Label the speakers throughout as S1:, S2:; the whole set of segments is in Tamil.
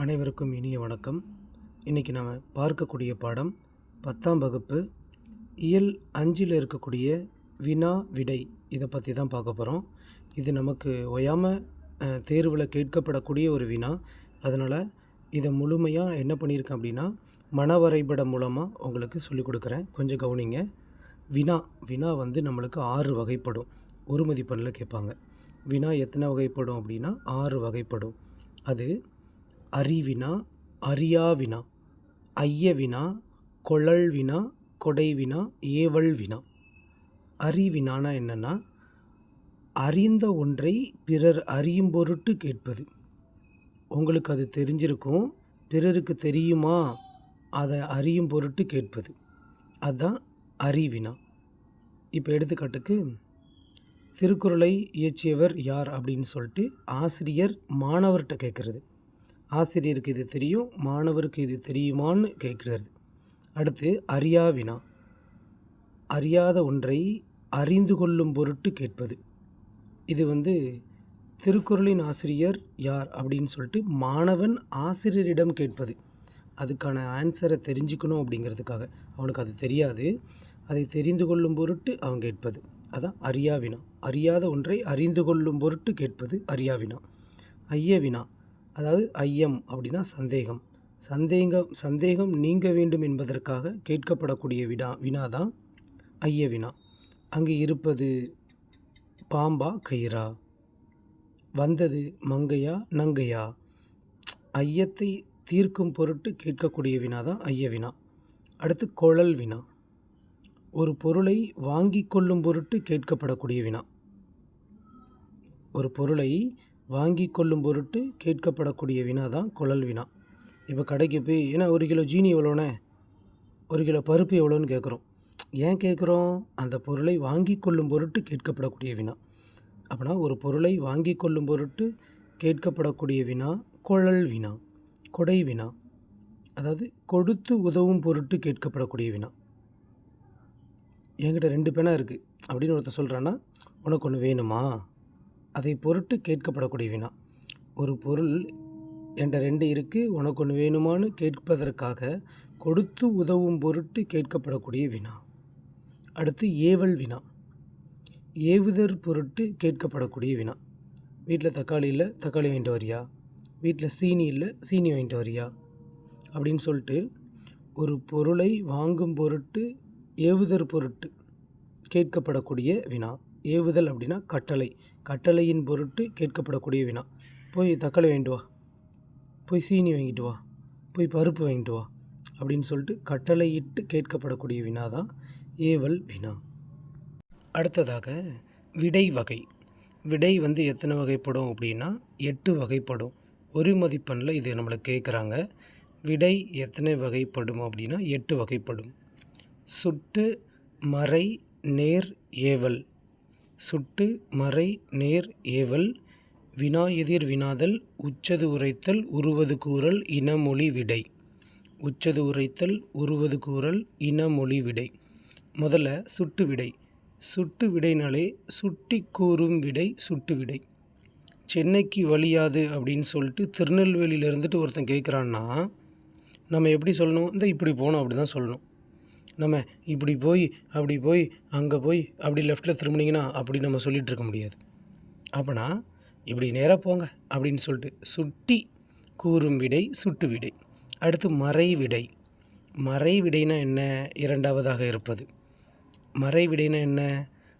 S1: அனைவருக்கும் இனிய வணக்கம். இன்றைக்கி நாம் பார்க்கக்கூடிய பாடம் பத்தாம் வகுப்பு. இயல் அஞ்சில் இருக்கக்கூடிய வினா விடை இதை பற்றி தான் பார்க்க போகிறோம் இது நமக்கு ஒயாமல் தேர்வில் கேட்கப்படக்கூடிய ஒரு வினா. அதனால் இதை முழுமையாக என்ன பண்ணியிருக்கேன் அப்படின்னா மன வரைபடம் மூலமாக உங்களுக்கு சொல்லிக் கொடுக்குறேன். கொஞ்சம் கவனிங்க. வினா வினா வந்து நம்மளுக்கு ஆறு வகைப்படும். ஒரு மதிப்பெண்ணில் கேட்பாங்க. வினா எத்தனை வகைப்படும் அப்படின்னா ஆறு வகைப்படும். அது அறிவினா அறியாவினா ஐயவினா கொழல்வினா கொடைவினா ஏவல் வினா. அறிவினானா என்னென்னா அறிந்த ஒன்றை பிறர் அறியும் பொருட்டு கேட்பது. உங்களுக்கு அது தெரிஞ்சிருக்கும் பிறருக்கு தெரியுமா அதை அறியும் பொருட்டு கேட்பது. அதுதான் அறிவினா. இப்போ எடுத்துக்காட்டுக்கு திருக்குறளை இயற்றியவர் யார் அப்படின்னு சொல்லிட்டு ஆசிரியர் மாணவர்கிட்ட கேட்குறது. ஆசிரியருக்கு இது தெரியும் மாணவருக்கு இது தெரியுமான்னு கேட்குறது அடுத்து அறியா வினா. அறியாத ஒன்றை அறிந்து கொள்ளும் பொருட்டு கேட்பது. இது வந்து திருக்குறளின் ஆசிரியர் யார் அப்படின்னு சொல்லிட்டு மாணவன் ஆசிரியரிடம் கேட்பது. அதுக்கான ஆன்சரை தெரிஞ்சுக்கணும் அப்படிங்கிறதுக்காக. அவனுக்கு அது தெரியாது. அதை தெரிந்து கொள்ளும் பொருட்டு அவன் கேட்பது. அதான் அறியாவினா அறியாத ஒன்றை அறிந்து கொள்ளும் பொருட்டு கேட்பது அறியாவினா வினா. வினா. அதாவது ஐயம் அப்படின்னா சந்தேகம். சந்தேகம் சந்தேகம் நீங்க வேண்டும் என்பதற்காக கேட்கப்படக்கூடிய வினா வினா தான் ஐய வினா. அங்கே இருப்பது பாம்பா கயிறா? வந்தது மங்கையா நங்கையா? ஐயத்தை தீர்க்கும் பொருட்டு கேட்கக்கூடிய வினா தான் ஐய வினா. அடுத்து குழல் வினா. ஒரு பொருளை வாங்கி கொள்ளும் பொருட்டு கேட்கப்படக்கூடிய வினா. ஒரு பொருளை வாங்கி கொள்ளும் பொருட்டு கேட்கப்படக்கூடிய வினா தான் குழல் வினா. இப்போ கடைக்கு போய் ஏன்னா ஒரு கிலோ ஜீனி எவ்வளோண்ணே? ஒரு கிலோ பருப்பு எவ்வளோன்னு கேட்குறோம். ஏன் கேட்குறோம்? அந்த பொருளை வாங்கி கொள்ளும் பொருட்டு கேட்கப்படக்கூடிய வினா. அப்படின்னா ஒரு பொருளை வாங்கி கொள்ளும் பொருட்டு கேட்கப்படக்கூடிய வினா குழல் வினா கொடை வினா அதாவது கொடுத்து உதவும் பொருட்டு கேட்கப்படக்கூடிய வினா. என்கிட்ட ரெண்டு பேனா இருக்குது அப்படின்னு ஒருத்தர் சொல்கிறான்னா உனக்கு ஒன்று வேணுமா? அதை பொருட்டு கேட்கப்படக்கூடிய வினா. ஒரு பொருள் என்ற ரெண்டு இருக்குது உனக்கு ஒன்று வேணுமான்னு கேட்பதற்காக கொடுத்து உதவும் பொருட்டு கேட்கப்படக்கூடிய வினா. அடுத்து ஏவல் வினா. ஏவுதற் பொருட்டு கேட்கப்படக்கூடிய வினா. வீட்டில் தக்காளி இல்லை தக்காளி வாங்கிட்டு வரியா? வீட்டில் சீனி இல்லை சீனி வாங்கிட்டு வரியா? அப்படின்னு சொல்லிட்டு ஒரு பொருளை வாங்கும் பொருட்டு ஏவுதற் பொருட்டு கேட்கப்படக்கூடிய வினா. ஏவுதல் அப்படின்னா கட்டளை. கட்டளையின் பொருட்டு கேட்கப்படக்கூடிய வினா. போய் தக்காளி வாங்கிட்டு வா. போய் சீனி வாங்கிட்டு வா. போய் பருப்பு வாங்கிட்டு வா. அப்படின்னு சொல்லிட்டு கட்டளையிட்டு கேட்கப்படக்கூடிய வினா தான் ஏவல் வினா. அடுத்ததாக விடை வகை. விடை வந்து எத்தனை வகைப்படும் அப்படின்னா எட்டு வகைப்படும். ஒரு மதிப்பெண்ணில் இது நம்மளை கேட்குறாங்க. விடை எத்தனை வகைப்படும் அப்படின்னா எட்டு வகைப்படும். சுட்டு மறை நேர் ஏவல். சுட்டு மறை நேர் ஏவல் வினா எதிர் வினாதல் உச்சது உரைத்தல் உருவது கூறல் இனமொழி விடை. உச்சது உரைத்தல் உருவது கூறல் இனமொழி விடை. முதல்ல சுட்டு விடை. சுட்டு விடைனாலே சுட்டி கூறும் விடை சுட்டு விடை. சென்னைக்கு வழியாது அப்படின்னு சொல்லிட்டு திருநெல்வேலியில் இருந்துட்டு ஒருத்தன் கேட்குறான்னா நம்ம எப்படி சொல்லணும்? இந்த இப்படி போகணும் அப்படி தான் சொல்லணும். நம்ம இப்படி போய் அப்படி போய் அங்கே போய் அப்படி லெஃப்ட்டில் திரும்பினீங்கன்னா அப்படி நம்ம சொல்லிகிட்டு இருக்க முடியாது. அப்போனா இப்படி நேராக போங்க அப்படின்னு சொல்லிட்டு சுட்டி கூறும் விடை சுட்டு விடை. அடுத்து மறை விடை. மறை விடைனா என்ன? இரண்டாவதாக இருப்பது. மறை விடைனா என்ன?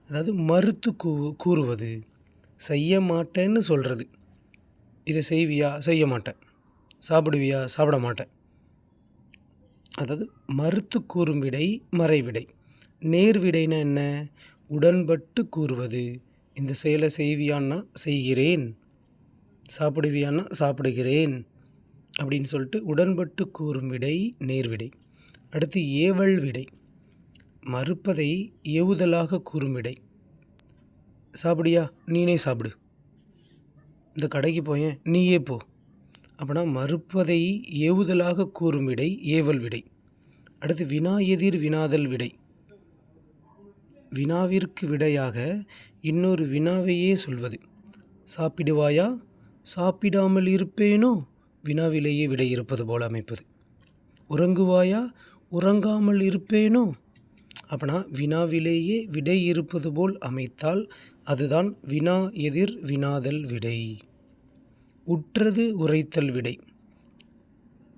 S1: அதாவது மறுத்து கூ கூறுவது. செய்ய மாட்டேன்னு சொல்கிறது இதை செய்வியா? செய்ய மாட்டேன். சாப்பிடுவியா? சாப்பிட மாட்டேன். அதாவது மறுத்து கூறும் விடை மறைவிடை. நேர்விடைனா என்ன? உடன்பட்டு கூறுவது. இந்த செயலை செய்வியான்னா செய்கிறேன். சாப்பிடுவியான்னா சாப்பிடுகிறேன். அப்படின்னு சொல்லிட்டு உடன்பட்டு கூறும் விடை நேர்விடை அடுத்து ஏவல் விடை. மறுப்பதை ஏவுதலாக கூறும் விடை. சாப்பிடியா? நீனே சாப்பிடு. இந்த கடைக்கு போயேன் நீயே போ. அப்படின்னா மறுப்பதை ஏவுதலாக கூறும் விடை ஏவல் விடை. அடுத்து வினா எதிர் வினாதல் விடை. வினாவிற்கு விடையாக இன்னொரு வினாவையே சொல்வது. சாப்பிடுவாயா? சாப்பிடாமல் இருப்பேனோ? வினாவிலேயே விடை இருப்பது போல் அமைப்பது. உறங்குவாயா? உறங்காமல் இருப்பேனோ? அப்படின்னா வினாவிலேயே விடை இருப்பது போல் அமைத்தால் அதுதான் வினா எதிர் வினாதல் விடை. உற்றது உரைத்தல் விடை.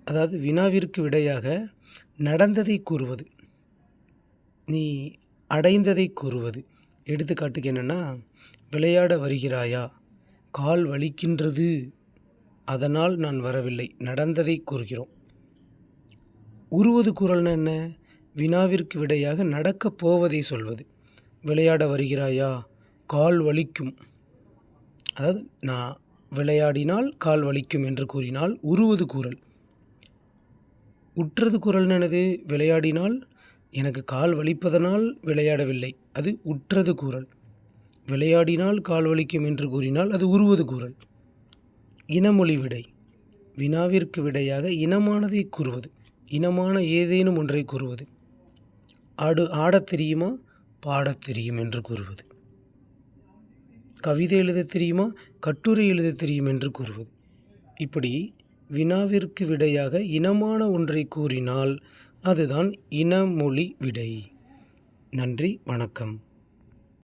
S1: அதாவது வினாவிற்கு விடையாக நடந்ததை கூறுவது. நீ அடைந்ததை கூறுவது. எடுத்துக்காட்டுக்கு என்னென்னா விளையாட வருகிறாயா? கால் வலிக்கின்றது. அதனால் நான் வரவில்லை. நடந்ததை கூறுகிறோம். உருவது குரல்னா என்ன? வினாவிற்கு விடையாக நடக்கப் போவதை சொல்வது. விளையாட வருகிறாயா? கால் வலிக்கும். அதாவது நான் விளையாடினால் கால் வலிக்கும் என்று கூறினால் உருவது கூறல். உற்றது குரல் எனது விளையாடினால் எனக்கு கால் வலிப்பதனால் விளையாடவில்லை. அது உற்றது கூறல். விளையாடினால் கால் வலிக்கும் என்று கூறினால் அது உருவது கூறல். இனமொழி விடை. வினாவிற்கு விடையாக இனமானதை கூறுவது. இனமான ஏதேனும் ஒன்றை கூறுவது. ஆடு ஆடத் தெரியுமா? பாடத் தெரியும் என்று கூறுவது. கவிதை எழுத தெரியுமா? கட்டுரை எழுத தெரியும் என்று கூறுவது இப்படி வினாவிற்கு விடையாக இனமான ஒன்றை கூறினால் அதுதான் இனமொழி விடை. நன்றி வணக்கம்.